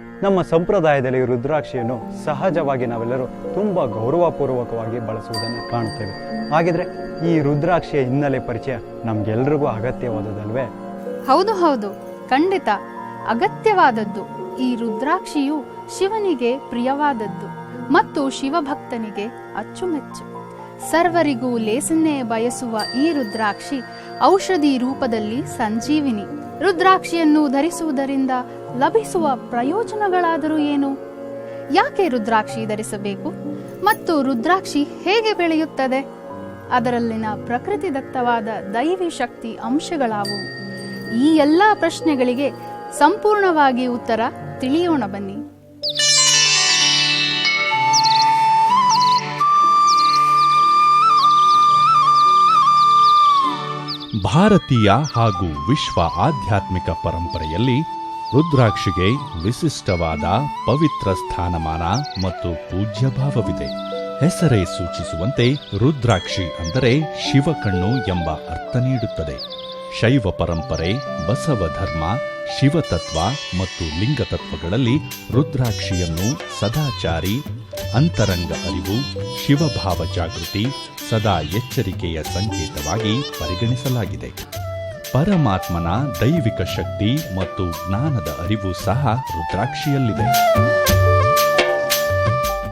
ನಮ್ಮ ಸಂಪ್ರದಾಯದಲ್ಲಿ ರುದ್ರಾಕ್ಷಿಯನ್ನು ಸಹಜವಾಗಿ ನಾವೆಲ್ಲರೂ ತುಂಬ ಗೌರವಪೂರ್ವಕವಾಗಿ ಬಳಸುವುದನ್ನು ಕಾಣುತ್ತೇವೆ. ಹಾಗಿದ್ರೆ ಈ ರುದ್ರಾಕ್ಷಿಯ ಹಿನ್ನೆಲೆ ಪರಿಚಯ ನಮ್ಗೆಲ್ರಿಗೂ ಅಗತ್ಯವಾದದಲ್ವೇ ಹೌದು ಹೌದು. ಖಂಡಿತ. ಅಗತ್ಯವಾದದ್ದು ಈ ರುದ್ರಾಕ್ಷಿಯು ಶಿವನಿಗೆ ಪ್ರಿಯವಾದದ್ದು ಮತ್ತು ಶಿವಭಕ್ತನಿಗೆ ಅಚ್ಚುಮೆಚ್ಚು. ಸರ್ವರಿಗೂ ಲೇಸನ್ನೇ ಬಯಸುವ ಈ ರುದ್ರಾಕ್ಷಿ ಔಷಧಿ ರೂಪದಲ್ಲಿ ಸಂಜೀವಿನಿ. ರುದ್ರಾಕ್ಷಿಯನ್ನು ಧರಿಸುವುದರಿಂದ ಲಭಿಸುವ ಪ್ರಯೋಜನಗಳಾದರೂ ಏನು? ಯಾಕೆ ರುದ್ರಾಕ್ಷಿ ಧರಿಸಬೇಕು? ಮತ್ತು ರುದ್ರಾಕ್ಷಿ ಹೇಗೆ ಬೆಳೆಯುತ್ತದೆ? ಅದರಲ್ಲಿನ ಪ್ರಕೃತಿದತ್ತವಾದ ದೈವಿ ಶಕ್ತಿ ಅಂಶಗಳಾವು? ಈ ಎಲ್ಲ ಪ್ರಶ್ನೆಗಳಿಗೆ ಸಂಪೂರ್ಣವಾಗಿ ಉತ್ತರ ತಿಳಿಯೋಣ ಬನ್ನಿ. ಭಾರತೀಯ ಹಾಗೂ ವಿಶ್ವ ಆಧ್ಯಾತ್ಮಿಕ ಪರಂಪರೆಯಲ್ಲಿ ರುದ್ರಾಕ್ಷಿಗೆ ವಿಶಿಷ್ಟವಾದ ಪವಿತ್ರ ಸ್ಥಾನಮಾನ ಮತ್ತು ಪೂಜ್ಯ ಭಾವವಿದೆ ಹೆಸರೇ ಸೂಚಿಸುವಂತೆ ರುದ್ರಾಕ್ಷಿ ಅಂದರೆ ಶಿವಕಣ್ಣು ಎಂಬ ಅರ್ಥ ನೀಡುತ್ತದೆ. ಶೈವ ಪರಂಪರೆ, ಬಸವ ಧರ್ಮ, ಶಿವತತ್ವ ಮತ್ತು ಲಿಂಗತತ್ವಗಳಲ್ಲಿ ರುದ್ರಾಕ್ಷಿಯನ್ನು ಸದಾಚಾರಿ, ಅಂತರಂಗ ಅರಿವು, ಶಿವಭಾವ ಜಾಗೃತಿ, ಸದಾ ಎಚ್ಚರಿಕೆಯ ಸಂಕೇತವಾಗಿ ಪರಿಗಣಿಸಲಾಗಿದೆ. ಪರಮಾತ್ಮನ ದೈವಿಕ ಶಕ್ತಿ ಮತ್ತು ಜ್ಞಾನದ ಅರಿವು ಸಹ ರುದ್ರಾಕ್ಷಿಯಲ್ಲಿದೆ.